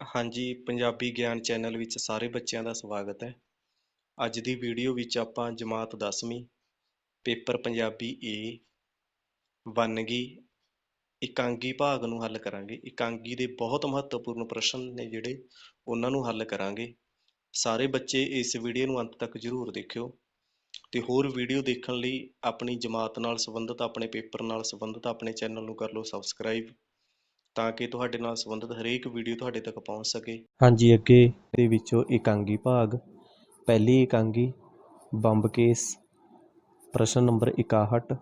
ਹਾਂਜੀ, ਪੰਜਾਬੀ ਗਿਆਨ ਚੈਨਲ ਵਿੱਚ ਸਾਰੇ ਬੱਚਿਆਂ ਦਾ ਸਵਾਗਤ ਹੈ। ਅੱਜ ਦੀ ਵੀਡੀਓ ਵਿੱਚ ਆਪਾਂ ਜਮਾਤ 10ਵੀਂ ਪੇਪਰ ਪੰਜਾਬੀ ਏ, ਵੰਨਗੀ, ਇਕਾਂਗੀ ਭਾਗ ਨੂੰ ਹੱਲ ਕਰਾਂਗੇ। ਇਕਾਂਗੀ ਦੇ ਬਹੁਤ ਮਹੱਤਵਪੂਰਨ ਪ੍ਰਸ਼ਨ ਨੇ ਜਿਹੜੇ ਉਹਨਾਂ ਨੂੰ ਹੱਲ ਕਰਾਂਗੇ। ਸਾਰੇ ਬੱਚੇ ਇਸ ਵੀਡੀਓ ਨੂੰ ਅੰਤ ਤੱਕ ਜ਼ਰੂਰ ਦੇਖਿਓ ਤੇ ਹੋਰ ਵੀਡੀਓ ਦੇਖਣ ਲਈ ਆਪਣੀ ਜਮਾਤ ਨਾਲ ਸੰਬੰਧਿਤ, ਆਪਣੇ ਪੇਪਰ ਨਾਲ ਸੰਬੰਧਿਤ, ਆਪਣੇ ਚੈਨਲ ਨੂੰ ਕਰ ਲਓ ਸਬਸਕ੍ਰਾਈਬ। ਤਾਂ ਕਿ ਤੁਹਾਡੇ ਨਾਲ ਸੰਬੰਧਿਤ ਹਰੇਕ ਵੀਡੀਓ ਤੁਹਾਡੇ ਤੱਕ ਪਹੁੰਚ ਸਕੇ। ਹਾਂਜੀ, ਅੱਗੇ ਦੇ ਵਿੱਚੋਂ ਇਕਾਂਗੀ ਭਾਗ। ਪਹਿਲੀ ਇਕਾਂਗੀ, ਬੰਬ ਕੇਸ, ਪ੍ਰਸ਼ਨ ਨੰਬਰ 61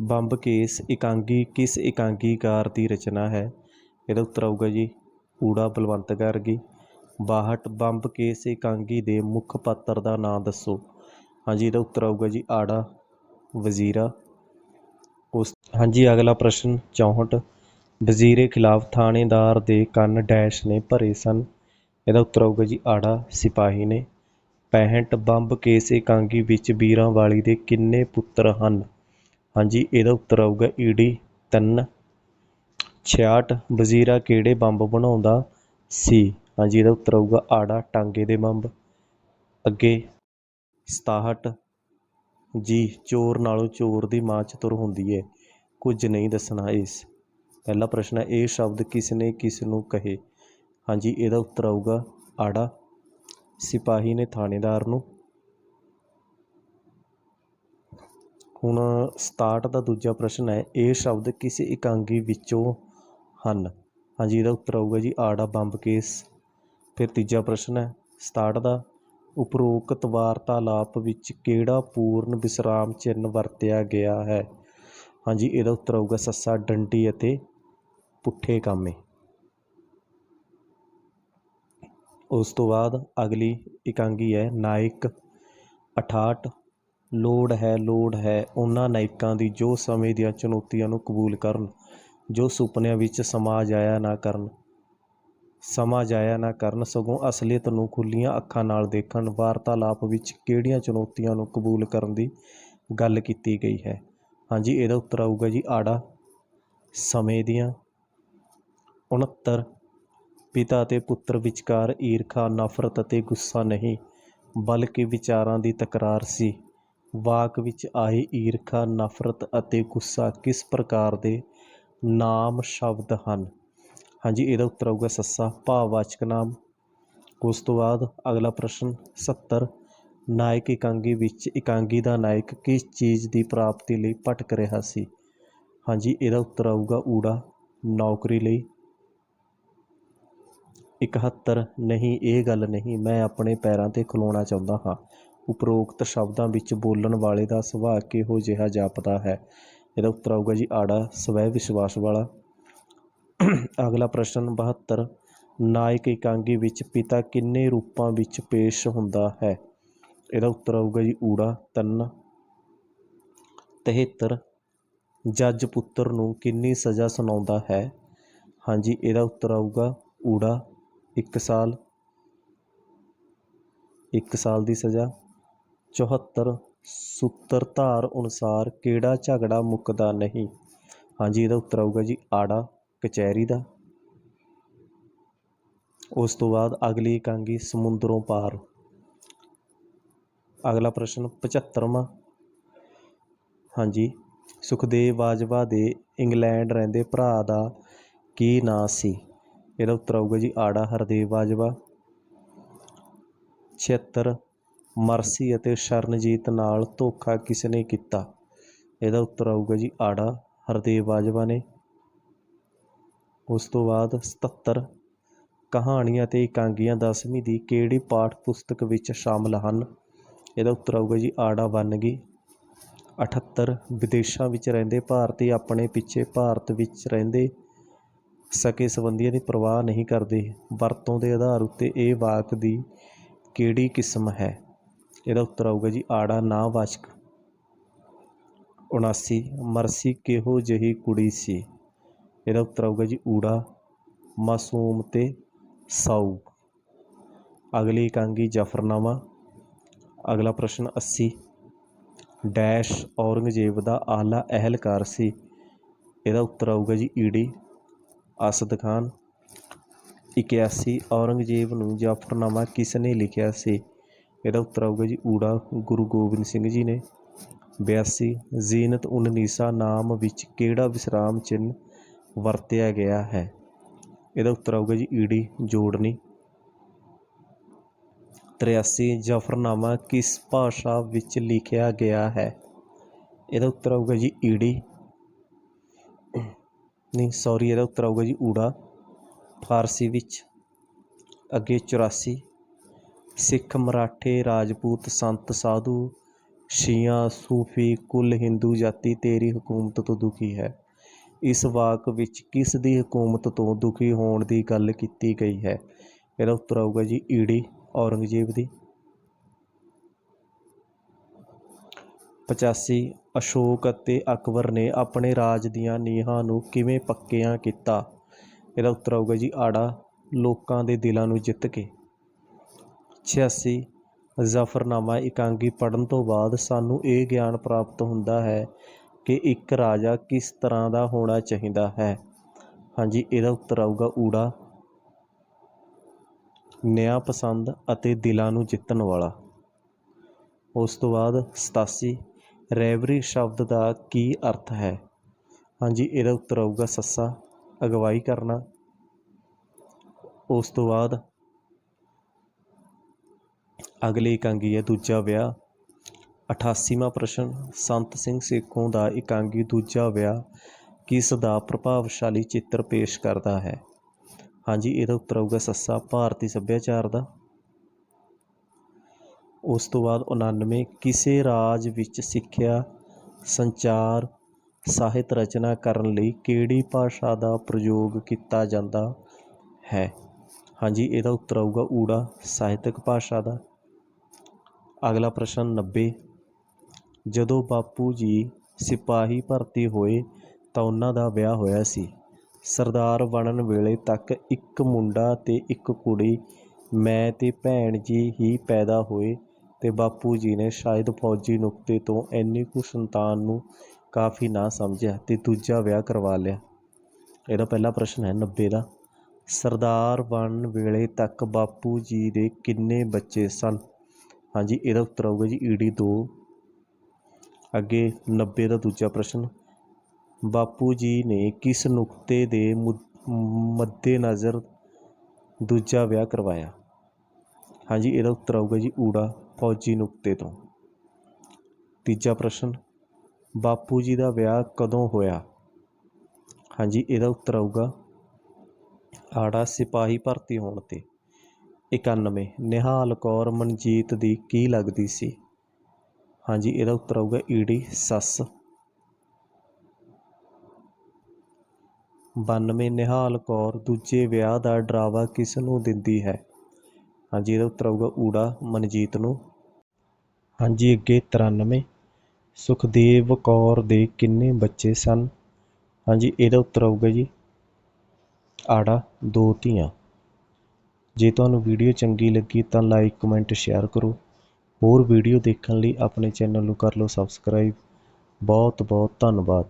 ਬੰਬ ਕੇਸ ਇਕਾਂਗੀ ਕਿਸ ਇਕਾਂਗੀਕਾਰ ਦੀ ਰਚਨਾ ਹੈ? ਇਹਦਾ ਉੱਤਰ ਆਊਗਾ ਜੀ, ਊੜਾ ਬਲਵੰਤ ਗਾਰਗੀ 62 ਬੰਬ ਕੇਸ ਇਕਾਂਗੀ ਦੇ ਮੁੱਖ ਪਾਤਰ ਦਾ ਨਾਮ ਦੱਸੋ। ਹਾਂਜੀ, ਇਹਦਾ ਉੱਤਰ ਆਊਗਾ ਜੀ, ਆੜਾ ਵਜ਼ੀਰਾ। ਉਸ ਹਾਂਜੀ, ਅਗਲਾ ਪ੍ਰਸ਼ਨ 64 ਵਜ਼ੀਰੇ ਖਿਲਾਫ ਥਾਣੇਦਾਰ ਦੇ ਕੰਨ ਡੈਸ਼ ਨੇ ਭਰੇ ਸਨ। ਇਹਦਾ ਉੱਤਰ ਆਊਗਾ ਜੀ, ਆੜਾ ਸਿਪਾਹੀ ਨੇ। 65 ਬੰਬ ਕੇਸ ਇਕਾਂਗੀ ਵਿੱਚ ਵੀਰਾਂ ਵਾਲੀ ਦੇ ਕਿੰਨੇ ਪੁੱਤਰ ਹਨ? ਹਾਂਜੀ, ਇਹਦਾ ਉੱਤਰ ਆਊਗਾ ਈਡੀ 3 66 ਵਜ਼ੀਰਾ ਕਿਹੜੇ ਬੰਬ ਬਣਾਉਂਦਾ ਸੀ? ਹਾਂਜੀ, ਇਹਦਾ ਉੱਤਰ ਆਊਗਾ ਆੜਾ ਟਾਂਗੇ ਦੇ ਬੰਬ। ਅੱਗੇ 67 ਜੀ, ਚੋਰ ਨਾਲੋਂ ਚੋਰ ਦੀ ਮਾਂ ਚਤੁਰ ਹੁੰਦੀ ਹੈ ਕੁਝ ਨਹੀਂ ਦੱਸਣਾ ਇਸ। ਪਹਿਲਾ ਪ੍ਰਸ਼ਨ ਹੈ, ਇਹ ਸ਼ਬਦ ਕਿਸ ਨੇ ਕਿਸ ਨੂੰ ਕਹੇ? ਹਾਂਜੀ, ਇਹਦਾ ਉੱਤਰ ਆਊਗਾ ਆੜਾ, ਸਿਪਾਹੀ ਨੇ ਥਾਣੇਦਾਰ ਨੂੰ। ਹੁਣ 67 ਦਾ ਦੂਜਾ ਪ੍ਰਸ਼ਨ ਹੈ, ਇਹ ਸ਼ਬਦ ਕਿਸ ਇਕਾਂਗੀ ਵਿੱਚੋਂ ਹਨ? ਹਾਂਜੀ, ਇਹਦਾ ਉੱਤਰ ਆਊਗਾ ਜੀ ਆੜਾ ਬੰਬ ਕੇਸ। ਫਿਰ ਤੀਜਾ ਪ੍ਰਸ਼ਨ ਹੈ 67 ਦਾ ਉਪਰੋਕਤ ਵਾਰਤਾਲਾਪ ਵਿੱਚ ਕਿਹੜਾ ਪੂਰਨ ਵਿਸਰਾਮ ਚਿੰਨ੍ਹ ਵਰਤਿਆ ਗਿਆ ਹੈ? ਹਾਂਜੀ, ਇਹਦਾ ਉੱਤਰ ਆਊਗਾ ਸੱਸਾ ਡੰਡੀ ਅਤੇ ਪੁੱਠੇ ਕਾਮੇ ਉਸ ਤੋਂ ਬਾਅਦ ਅਗਲੀ ਇਕਾਂਗੀ ਹੈ ਨਾਇਕ 68 ਲੋੜ ਹੈ ਲੋੜ ਹੈ। ਉਹਨਾਂ ਨਾਇਕਾਂ ਦੀ ਜੋ ਸਮੇਂ ਦੀਆਂ ਚੁਣੌਤੀਆਂ ਨੂੰ ਕਬੂਲ ਕਰਨ, ਜੋ ਸੁਪਨਿਆਂ ਵਿੱਚ ਸਮਾ ਜਾਇਆ ਨਾ ਕਰਨ, ਸਮਾਂ ਜਾਇਆ ਨਾ ਕਰਨ, ਸਗੋਂ ਅਸਲੀਅਤ ਨੂੰ ਖੁੱਲੀਆਂ ਅੱਖਾਂ ਨਾਲ ਦੇਖਣ, ਵਾਰਤਾਲਾਪ ਵਿੱਚ ਕਿਹੜੀਆਂ ਚੁਣੌਤੀਆਂ ਨੂੰ ਕਬੂਲ ਕਰਨ ਦੀ ਗੱਲ ਕੀਤੀ ਗਈ ਹੈ। ਹਾਂਜੀ, ਇਹਦਾ ਉੱਤਰ ਆਊਗਾ ਜੀ ਆੜਾ। ਸਮੇਂ ਦੀਆਂ 69 ਪਿਤਾ ਅਤੇ ਪੁੱਤਰ ਵਿਚਕਾਰ ਈਰਖਾ, ਨਫ਼ਰਤ ਅਤੇ ਗੁੱਸਾ ਨਹੀਂ, ਬਲਕਿ ਵਿਚਾਰਾਂ ਦੀ ਤਕਰਾਰ ਸੀ। ਵਾਕ ਵਿੱਚ ਆਏ ਈਰਖਾ, ਨਫ਼ਰਤ ਅਤੇ ਗੁੱਸਾ ਕਿਸ ਪ੍ਰਕਾਰ ਦੇ ਨਾਮ ਸ਼ਬਦ ਹਨ? ਹਾਂਜੀ, ਇਹਦਾ ਉੱਤਰ ਆਊਗਾ ਸੱਸਾ, ਭਾਵਵਾਚਕ ਨਾਮ। ਉਸ ਤੋਂ ਬਾਅਦ ਅਗਲਾ ਪ੍ਰਸ਼ਨ 70 ਨਾਇਕ ਇਕਾਂਗੀ ਵਿੱਚ ਇਕਾਂਗੀ ਦਾ ਨਾਇਕ ਕਿਸ ਚੀਜ਼ ਦੀ ਪ੍ਰਾਪਤੀ ਲਈ ਭਟਕ ਰਿਹਾ ਸੀ? ਹਾਂਜੀ, ਇਹਦਾ ਉੱਤਰ ਆਊਗਾ ਊੜਾ, ਨੌਕਰੀ ਲਈ। 71 ਨਹੀਂ, ਇਹ ਗੱਲ ਨਹੀਂ, ਮੈਂ ਆਪਣੇ ਪੈਰਾਂ ਤੇ ਖਲੋਣਾ ਚਾਹੁੰਦਾ ਹਾਂ। ਉਪਰੋਕਤ ਸ਼ਬਦਾਂ ਵਿੱਚ ਬੋਲਣ ਵਾਲੇ ਦਾ ਸੁਭਾਅ ਕਿਹੋ ਜਿਹਾ ਜਾਪਦਾ ਹੈ? ਇਹਦਾ ਉੱਤਰ ਆਊਗਾ ਜੀ, ਆੜਾ, ਸਵੈ ਵਿਸ਼ਵਾਸ ਵਾਲਾ। ਅਗਲਾ ਪ੍ਰਸ਼ਨ 72 ਨਾਇਕ ਇਕਾਂਗੀ ਵਿੱਚ ਪਿਤਾ ਕਿੰਨੇ ਰੂਪਾਂ ਵਿੱਚ ਪੇਸ਼ ਹੁੰਦਾ ਹੈ? ਇਹਦਾ ਉੱਤਰ ਆਊਗਾ ਜੀ, ਊੜਾ 3 73 ਜੱਜ ਪੁੱਤਰ ਨੂੰ ਕਿੰਨੀ ਸਜ਼ਾ ਸੁਣਾਉਂਦਾ ਹੈ? ਹਾਂਜੀ, ਇਹਦਾ ਉੱਤਰ ਆਊਗਾ, ਊੜਾ ਇੱਕ ਸਾਲ ਇੱਕ ਸਾਲ ਦੀ ਸਜ਼ਾ। 74 ਸੂਤਰਧਾਰ ਅਨੁਸਾਰ ਕਿਹੜਾ ਝਗੜਾ ਮੁੱਕਦਾ ਨਹੀਂ? ਹਾਂਜੀ, ਇਹਦਾ ਉੱਤਰ ਆਊਗਾ ਜੀ, ਆੜਾ ਕਚਹਿਰੀ ਦਾ। ਉਸ ਤੋਂ ਬਾਅਦ ਅਗਲੀ ਇਕਾਂਗੀ ਸਮੁੰਦਰੋਂ ਪਾਰ। ਅਗਲਾ ਪ੍ਰਸ਼ਨ 75ਵਾਂ ਹਾਂਜੀ, ਸੁਖਦੇਵ ਬਾਜਵਾ ਦੇ ਇੰਗਲੈਂਡ ਰਹਿੰਦੇ ਭਰਾ ਦਾ ਕੀ ਨਾਂ ਸੀ? ਇਹਦਾ ਉੱਤਰ ਆਊਗਾ ਜੀ, ਆੜਾ ਹਰਦੇਵ ਬਾਜਵਾ। 76 ਮਰਸੀ ਅਤੇ ਸ਼ਰਨਜੀਤ ਨਾਲ ਧੋਖਾ ਕਿਸ ਨੇ ਕੀਤਾ? ਇਹਦਾ ਉੱਤਰ ਆਊਗਾ ਜੀ, ਆੜਾ ਹਰਦੇਵ ਬਾਜਵਾ ਨੇ। ਉਸ ਤੋਂ ਬਾਅਦ 77 ਕਹਾਣੀਆਂ ਤੇ ਇਕਾਂਗੀਆਂ ਦਸਵੀਂ ਦੀ ਕਿਹੜੀ ਪਾਠ ਪੁਸਤਕ ਵਿੱਚ ਸ਼ਾਮਲ ਹਨ? ਇਹਦਾ ਉੱਤਰ ਆਊਗਾ ਜੀ, ਆੜਾ ਵੰਨਗੀ 78 ਵਿਦੇਸ਼ਾਂ ਵਿੱਚ ਰਹਿੰਦੇ ਭਾਰਤੀ ਆਪਣੇ ਪਿੱਛੇ ਭਾਰਤ ਵਿੱਚ ਰਹਿੰਦੇ ਸਕੇ ਸੰਬੰਧੀਆਂ ਦੀ ਪਰਵਾਹ ਨਹੀਂ ਕਰਦੇ। ਵਰਤੋਂ ਦੇ ਆਧਾਰ ਉੱਤੇ ਇਹ ਵਾਕ ਦੀ ਕਿਹੜੀ ਕਿਸਮ ਹੈ? ਇਹਦਾ ਉੱਤਰ ਆਊਗਾ ਜੀ, ਆੜਾ ਨਾਵਾਚਕ 79 ਮਰਸੀ ਕਿਹੋ ਜਿਹੀ ਕੁੜੀ ਸੀ? ਇਹਦਾ ਉੱਤਰ ਆਊਗਾ ਜੀ, ਊੜਾ, ਮਾਸੂਮ ਤੇ ਸਾਊ। ਅਗਲੀ ਇਕਾਂਗੀ ਜਫਰਨਾਮਾ। ਅਗਲਾ ਪ੍ਰਸ਼ਨ 80 ਡੈਸ਼ ਔਰੰਗਜ਼ੇਬ ਦਾ ਆਲਾ ਅਹਿਲਕਾਰ ਸੀ। ਇਹਦਾ ਉੱਤਰ ਆਊਗਾ ਜੀ ਈਡੀ ਅਸਦ ਖਾਨ 81 ਔਰੰਗਜ਼ੇਬ ਨੂੰ ਜਾਫਰਨਾਮਾ ਕਿਸ ਨੇ ਲਿਖਿਆ ਸੀ? ਇਹਦਾ ਉੱਤਰ ਆਊਗਾ ਜੀ ਊੜਾ, ਗੁਰੂ ਗੋਬਿੰਦ ਸਿੰਘ ਜੀ ਨੇ। 82 ਜ਼ੀਨਤ ਉਨ ਨੀਸਾ ਨਾਮ ਵਿੱਚ ਕਿਹੜਾ ਵਿਸਰਾਮ ਚਿੰਨ੍ਹ ਵਰਤਿਆ ਗਿਆ ਹੈ? ਇਹਦਾ ਉੱਤਰ ਆਊਗਾ ਜੀ ਈੜੀ ਜੋੜਨੀ। 83 ਜਾਫਰਨਾਮਾ ਕਿਸ ਭਾਸ਼ਾ ਵਿੱਚ ਲਿਖਿਆ ਗਿਆ ਹੈ? ਇਹਦਾ ਉੱਤਰ ਆਊਗਾ ਜੀ ਈੜੀ ਨਹੀਂ ਸੋਰੀ ਇਹਦਾ ਉੱਤਰ ਆਊਗਾ ਜੀ ਊੜਾ, ਫਾਰਸੀ ਵਿੱਚ। ਅੱਗੇ 84 ਸਿੱਖ ਮਰਾਠੇ, ਰਾਜਪੂਤ, ਸੰਤ, ਸਾਧੂ, ਸ਼ੀਆ, ਸੂਫੀ, ਕੁੱਲ ਹਿੰਦੂ ਜਾਤੀ, ਤੇਰੀ ਹਕੂਮਤ ਤੋਂ ਦੁਖੀ ਹੈ। ਇਸ ਵਾਕ ਵਿੱਚ ਕਿਸ ਦੀ ਹਕੂਮਤ ਤੋਂ ਦੁਖੀ ਹੋਣ ਦੀ ਗੱਲ ਕੀਤੀ ਗਈ ਹੈ? ਇਹਦਾ ਉੱਤਰ ਆਊਗਾ ਜੀ ਈੜੀ, ਔਰੰਗਜ਼ੇਬ ਦੀ। 85 ਅਸ਼ੋਕ ਅਤੇ ਅਕਬਰ ਨੇ ਆਪਣੇ ਰਾਜ ਦੀਆਂ ਨੀਹਾਂ ਨੂੰ ਕਿਵੇਂ ਪੱਕਿਆਂ ਕੀਤਾ? ਇਹਦਾ ਉੱਤਰ ਆਊਗਾ ਜੀ ਆੜਾ, ਲੋਕਾਂ ਦੇ ਦਿਲਾਂ ਨੂੰ ਜਿੱਤ ਕੇ। 86 ਜ਼ਫਰਨਾਮਾ ਇਕਾਂਗੀ ਪੜ੍ਹਨ ਤੋਂ ਬਾਅਦ ਸਾਨੂੰ ਇਹ ਗਿਆਨ ਪ੍ਰਾਪਤ ਹੁੰਦਾ ਹੈ ਕਿ ਇੱਕ ਰਾਜਾ ਕਿਸ ਤਰ੍ਹਾਂ ਦਾ ਹੋਣਾ ਚਾਹੀਦਾ ਹੈ। ਹਾਂਜੀ, ਇਹਦਾ ਉੱਤਰ ਆਊਗਾ ਊੜਾ। ਨਿਆਂ ਪਸੰਦ ਅਤੇ ਦਿਲਾਂ ਨੂੰ ਜਿੱਤਣ ਵਾਲਾ। ਉਸ ਤੋਂ ਬਾਅਦ 87 ਰੈਵਰੀ ਸ਼ਬਦ ਦਾ ਕੀ ਅਰਥ ਹੈ? ਹਾਂਜੀ, ਇਹਦਾ ਉੱਤਰ ਆਊਗਾ ਸੱਸਾ, ਅਗਵਾਈ ਕਰਨਾ। ਉਸ ਤੋਂ ਬਾਅਦ ਅਗਲੀ ਇਕਾਂਗੀ ਹੈ ਦੂਜਾ ਵਿਆਹ। 88ਵਾਂ ਪ੍ਰਸ਼ਨ, ਸੰਤ ਸਿੰਘ ਸੇਖੋਂ ਦਾ ਇਕਾਂਗੀ ਦੂਜਾ ਵਿਆਹ ਕਿਸ ਦਾ ਪ੍ਰਭਾਵਸ਼ਾਲੀ ਚਿੱਤਰ ਪੇਸ਼ ਕਰਦਾ ਹੈ? ਹਾਂਜੀ, ਇਹਦਾ ਉੱਤਰ ਆਊਗਾ ਸੱਸਾ, ਭਾਰਤੀ ਸੱਭਿਆਚਾਰ ਦਾ। ਉਸ ਤੋਂ ਬਾਅਦ 99 ਕਿਸੇ ਰਾਜ ਵਿੱਚ ਸਿੱਖਿਆ, ਸੰਚਾਰ, ਸਾਹਿਤ ਰਚਨਾ ਕਰਨ ਲਈ ਕਿਹੜੀ ਭਾਸ਼ਾ ਦਾ ਪ੍ਰਯੋਗ ਕੀਤਾ ਜਾਂਦਾ ਹੈ? ਹਾਂਜੀ, ਇਹਦਾ ਉੱਤਰ ਆਊਗਾ ਊੜਾ, ਸਾਹਿਤਕ ਭਾਸ਼ਾ ਦਾ। ਅਗਲਾ ਪ੍ਰਸ਼ਨ 90 ਜਦੋਂ ਬਾਪੂ ਜੀ ਸਿਪਾਹੀ ਭਰਤੀ ਹੋਏ ਤਾਂ ਉਹਨਾਂ ਦਾ ਵਿਆਹ ਹੋਇਆ ਸੀ। ਸਰਦਾਰ ਬਣਨ ਵੇਲੇ ਤੱਕ ਇੱਕ ਮੁੰਡਾ ਤੇ ਇੱਕ ਕੁੜੀ, ਮੈਂ ਤੇ ਭੈਣ ਜੀ ਹੀ ਪੈਦਾ ਹੋਏ ਅਤੇ ਬਾਪੂ ਜੀ ਨੇ ਸ਼ਾਇਦ ਫੌਜੀ ਨੁਕਤੇ ਤੋਂ ਇੰਨੀ ਕੁ ਸੰਤਾਨ ਨੂੰ ਕਾਫੀ ਨਾ ਸਮਝਿਆ ਅਤੇ ਦੂਜਾ ਵਿਆਹ ਕਰਵਾ ਲਿਆ। ਇਹਦਾ ਪਹਿਲਾ ਪ੍ਰਸ਼ਨ ਹੈ 90 ਦਾ। ਸਰਦਾਰ ਬਣਨ ਵੇਲੇ ਤੱਕ ਬਾਪੂ ਜੀ ਦੇ ਕਿੰਨੇ ਬੱਚੇ ਸਨ? ਹਾਂਜੀ, ਇਹਦਾ ਉੱਤਰ ਆਊਗਾ ਜੀ ਈਡੀ 2 ਅੱਗੇ 90 ਦਾ ਦੂਜਾ ਪ੍ਰਸ਼ਨ। ਬਾਪੂ ਜੀ ਨੇ ਕਿਸ ਨੁਕਤੇ ਦੇ ਮੱਦੇ ਨਜ਼ਰ ਦੂਜਾ ਵਿਆਹ ਕਰਵਾਇਆ? ਹਾਂਜੀ, ਇਹਦਾ ਉੱਤਰ ਆਊਗਾ ਜੀ ਊੜਾ। ਫੌਜੀ ਨੁਕਤੇ ਤੋਂ। ਤੀਜਾ ਪ੍ਰਸ਼ਨ, ਬਾਪੂ ਜੀ ਦਾ ਵਿਆਹ ਕਦੋਂ ਹੋਇਆ? ਹਾਂਜੀ, ਇਹਦਾ ਉੱਤਰ ਆਊਗਾ, ਆੜਾ ਸਿਪਾਹੀ ਭਰਤੀ ਹੋਣ ਤੇ। 91 ਨਿਹਾਲ ਕੌਰ ਮਨਜੀਤ ਦੀ ਕੀ ਲੱਗਦੀ ਸੀ? ਹਾਂਜੀ, ਇਹਦਾ ਉੱਤਰ ਆਊਗਾ, ਈਡੀ ਸੱਸ। 92 ਨਿਹਾਲ ਕੌਰ ਦੂਜੇ ਵਿਆਹ ਦਾ ਡਰਾਵਾ ਕਿਸ ਨੂੰ ਦਿੰਦੀ ਹੈ? ਹਾਂਜੀ, ਇਹਦਾ ਉੱਤਰ ਆਊਗਾ, ਊੜਾ ਮਨਜੀਤ ਨੂੰ। ਹਾਂਜੀ, ਅੱਗੇ 93 ਸੁਖਦੇਵ ਕੌਰ ਦੇ ਕਿੰਨੇ ਬੱਚੇ ਸਨ? ਹਾਂਜੀ, ਇਹਦਾ ਉੱਤਰ ਆਊਗਾ ਜੀ। ਆੜਾ, ਦੋ ਧੀਆਂ। ਜੇ ਤੁਹਾਨੂੰ ਵੀਡੀਓ ਚੰਗੀ ਲੱਗੀ ਤਾਂ ਲਾਈਕ, ਕਮੈਂਟ, ਸ਼ੇਅਰ ਕਰੋ। ਹੋਰ ਵੀਡੀਓ ਦੇਖਣ ਲਈ ਆਪਣੇ ਚੈਨਲ ਨੂੰ ਕਰ ਲਓ ਸਬਸਕ੍ਰਾਈਬ। ਬਹੁਤ ਬਹੁਤ ਧੰਨਵਾਦ।